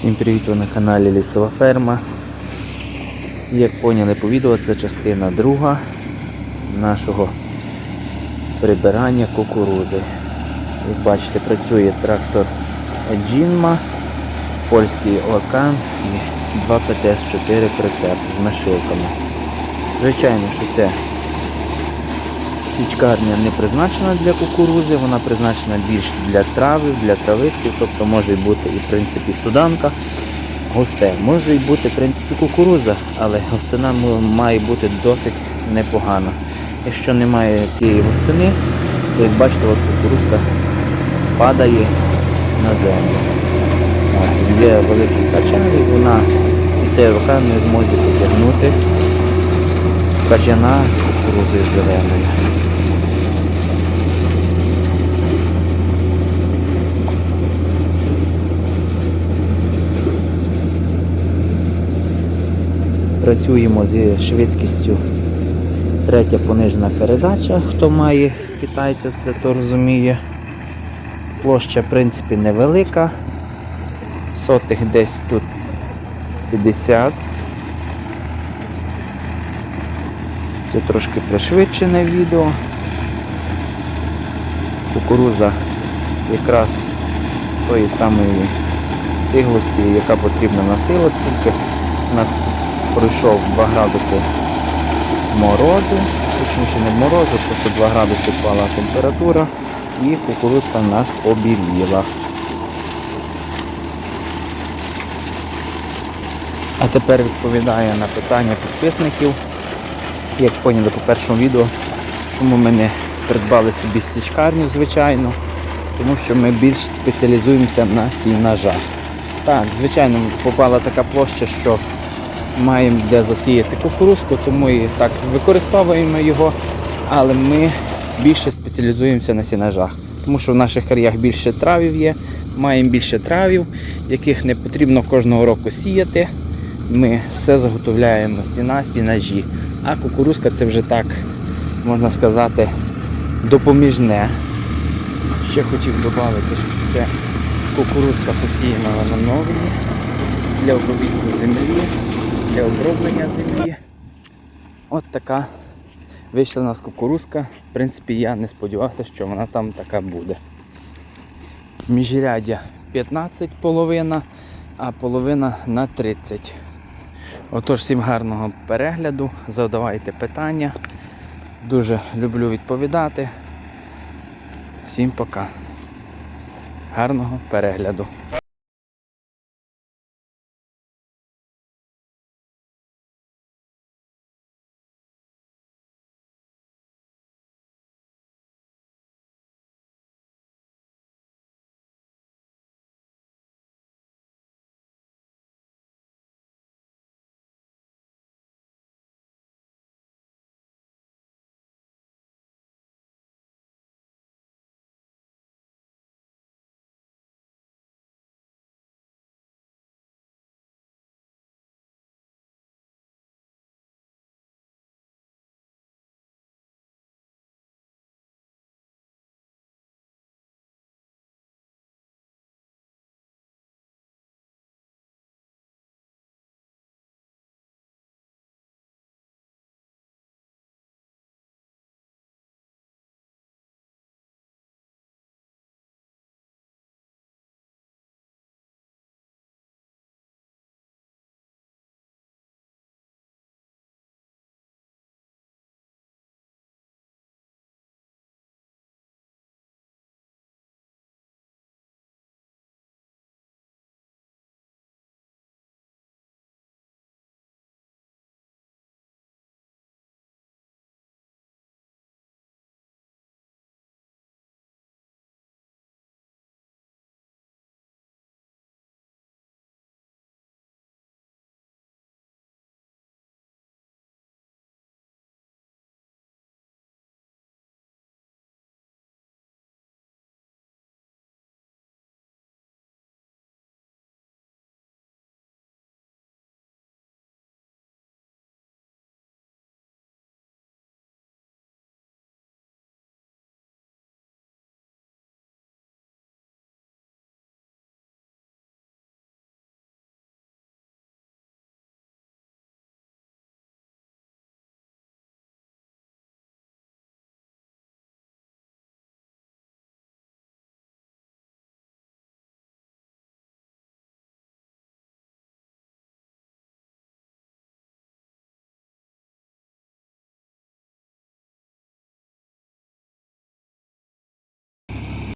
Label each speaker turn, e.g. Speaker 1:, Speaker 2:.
Speaker 1: Всім привіт ви на каналі Лісова Ферма. Як поняли по відео, це частина друга нашого прибирання кукурузи. Як бачите, працює трактор Джінма, польський Окан і 2 ПТС-4 прицеп з нашивками. Звичайно, що це Січкарня не призначена для кукурузи, вона призначена більш для трави, для травистів, тобто може бути і в принципі суданка, густе. Може і бути в принципі кукуруза, але густина має бути досить непогана. Якщо немає цієї густини, то як бачите, от кукурузка падає на землю. Є великий качан, і вона і цей рука не зможе потягнути качана з кукурузою зеленою. Працюємо зі швидкістю третя понижена передача. Хто має китайця, це то розуміє. Площа в принципі невелика. Сотих десь тут 50. Це трошки пришвидшене відео. Кукуруза якраз тої самої стиглості, яка потрібна на тільки у нас пройшов 2 градуси морозу, точніше не морозу, просто 2 градуси впала температура і кукурузка в нас побіліла. А тепер відповідаю на питання підписників. Як поняли по першому відео, чому ми не придбали собі січкарню, звичайно, тому що ми більш спеціалізуємося на сінажах. Так, звичайно, попала така площа, що маємо де засіяти кукурузку, тому і так використовуємо його, але ми більше спеціалізуємося на сінажах. Тому що в наших краях більше травів є, маємо більше травів, яких не потрібно кожного року сіяти. Ми все заготовляємо сіна, сінажі. А кукурузка це вже так, можна сказати, допоміжне. Ще хотів додати, що це кукурузка посіяна на нові для обробітку землі, для оброблення землі. От така вийшла у нас кукурузка. В принципі, я не сподівався, що вона там така буде. Міжряддя 15 половина, а половина на 30. Отож, всім гарного перегляду, задавайте питання. Дуже люблю відповідати. Всім пока. Гарного перегляду.